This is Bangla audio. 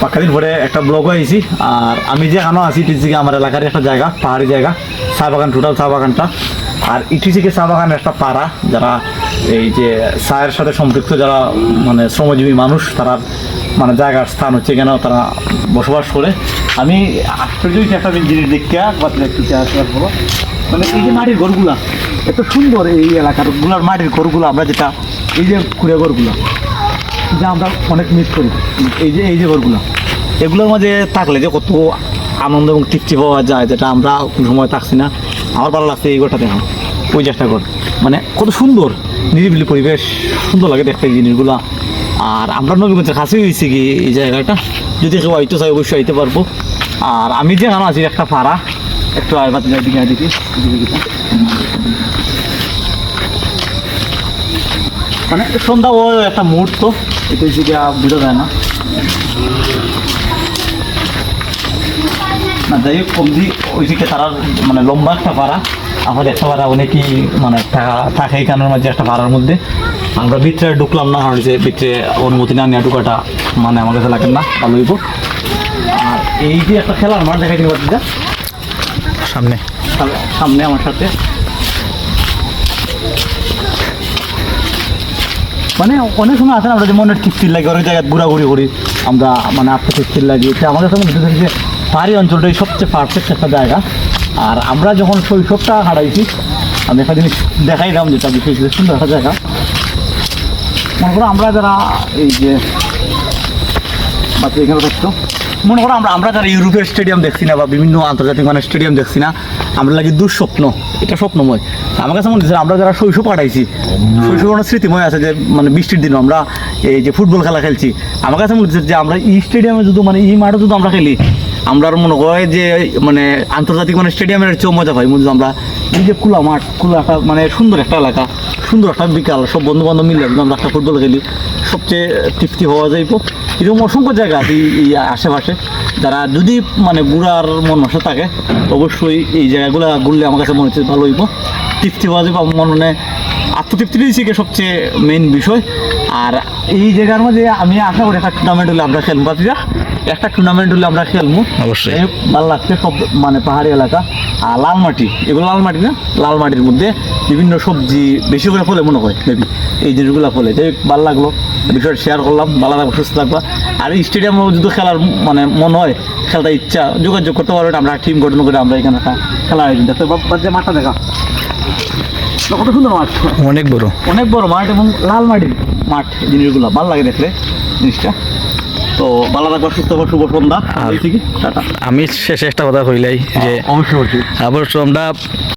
পাক্কা দিন পরে একটা ব্লগ আইছি, আর আমি যে এখানে আছি এটি থেকে আমার এলাকার একটা জায়গা, পাহাড়ি জায়গা, চা বাগান, টোটাল চা বাগানটা। আর ইটি থেকে চা বাগানের একটা পাড়া, যারা এই যে চায়ের সাথে সম্পৃক্ত যারা মানে শ্রমজীবী মানুষ, তারা মানে জায়গার স্থান হচ্ছে কেন তারা বসবাস করে। আমি আশ্চর্য একটা জিনিস দেখতে বা একটু করব মানে এই যে মাটির ঘরগুলা, এত সুন্দর এই এলাকার, গুলার মাটির ঘরগুলো, আমরা যেটা, এই যে কুড়ে ঘরগুলা। যা আমরা অনেক মিস করি। এই যে এই যে ঘরগুলো, এগুলোর মাঝে থাকলে যে কত আনন্দ এবং তৃপ্তি পাওয়া যায়, যেটা আমরা কোনো সময় থাকছি না। আমার ভালো লাগছে এই ঘরটা দেখো ওই চেষ্টা কর মানে কত সুন্দর, নিরিবিলি পরিবেশ, সুন্দর লাগে দেখতে এই জিনিসগুলো। আর আমরা নবীগঞ্জের কাছে হয়েছি কি এই জায়গাটা। যদি কেউ আইতে চাই অবশ্যই আইতে পারব। আর আমি যে আছি, একটা পাড়া একটু আয় বাতি যাই দিকে দেখি এদিকে দিকে। মানে সন্ধ্যা ও একটা মুহূর্ত এটা হচ্ছে গিয়া বোঝা যায় না। না যাই হোক কমদি ওইদিকে তারা মানে লম্বা একটা পাড়া। আমরা একটা পারা অনেকেই মানে থাকা- এখানের মাঝে একটা পাড়ার মধ্যে। আমরা ভিতরে ঢুকলাম না কারণ যে ভিতরে অনুমতি না নেওয়া ঢুকাটা মানে আমার কাছে লাগেন না ভালো হইব। আর এই যে একটা খেলার মাঠ দেখাই দিন বাচ্চা সামনে। সামনে আমার সাথে। মানে অনেক সময় আছে আমরা যে মনের তৃপ্তির লাগে, অনেক জায়গায় ঘোরাঘুরি করি, আমরা মানে আত্মতৃপ্তির লাগে। তো আমাদের সঙ্গে মনে যে পাহাড়ি অঞ্চলটাই সবচেয়ে পারফেক্ট একটা জায়গা। আর আমরা যখন শৈশবটা হারাইছি, আমি একটা জিনিস দেখাইলাম যেটা বিশেষ সুন্দর একটা জায়গা। মনে করো আমরা যারা এই যে বাচ্চা এখানে থাকতো মনে করো আমরা আমরা যারা ইউরোপের স্টেডিয়াম দেখছি না বা বিভিন্ন আন্তর্জাতিক মানের স্টেডিয়াম দেখছি না, আমরা লাগে দুঃস্বপ্ন, এটা স্বপ্নময়। আমার কাছে মনে হচ্ছে আমরা যারা শৈশব কাটাইছি শৈশব অনেক স্মৃতিময় আছে যে মানে বৃষ্টির দিন আমরা এই যে ফুটবল খেলা খেলছি। আমার কাছে মনে হচ্ছে যে আমরা এই স্টেডিয়ামে যদি মানে এই মাঠে যদি আমরা খেলি, আমরা আর মনে হয় যে মানে আন্তর্জাতিক মানে স্টেডিয়ামের চেয়েও মজা পাই। মনে আমরা এই যে খোলা মাঠ, খোলা একটা মানে সুন্দর একটা এলাকা, সুন্দর একটা বিকাল, সব বন্ধু বান্ধব মিলে আমরা একটা ফুটবল খেলি, সবচেয়ে তৃপ্তি হওয়া যাইব। এরকম অসংখ্য জায়গা আছে এই- আশেপাশে। যারা যদি মানে ঘুরার মন থাকে, অবশ্যই এই জায়গাগুলো ঘুরলে আমার কাছে মনে হচ্ছে ভালো হইব। তৃপ্তি পাওয়া যাবে, আমার মনে আত্মতৃপ্তিটাই কে সবচেয়ে মেন বিষয়। আর এই জায়গার মধ্যে আমি আশা করি একটা টুর্নামেন্ট হলে আমরা খেলবাতিরা একটা টুর্নামেন্ট হলে আমরা খেলব। অবশ্যই। যাই ভালো লাগছে সব মানে পাহাড়ি এলাকা। আর লাল মাটি এগুলো লাল মাটি না? লাল মাটির মধ্যে বিভিন্ন সবজি বেশি করে ফলে মনে হয় মেবি এই জিনিসগুলো ফলে। যাই হোক, ভালো লাগল। বিষয়টা শেয়ার করলাম। ভালো লাগল সুস্থ থাকবা আর এই স্টেডিয়ামে যদি খেলার মানে মন হয় খেলার ইচ্ছা যোগাযোগ করতে পারবেন আমরা টিম গঠন করে আমরা এখানে একটা খেলা আয়োজন দেখতে যে মাঠটা দেখা। কত সুন্দর মাঠ। অনেক বড়। অনেক বড় মাঠ এবং লাল মাটির মাঠ জিনিসগুলো। ভালো লাগে দেখলে জিনিসটা। তো ভালো থাকবা সুস্থ থাকবা শুভ সন্ধ্যা। আমি শেষে একটা কথা কইলাই যে অবশ্যই অবশ্যই। অবশ্য আমরা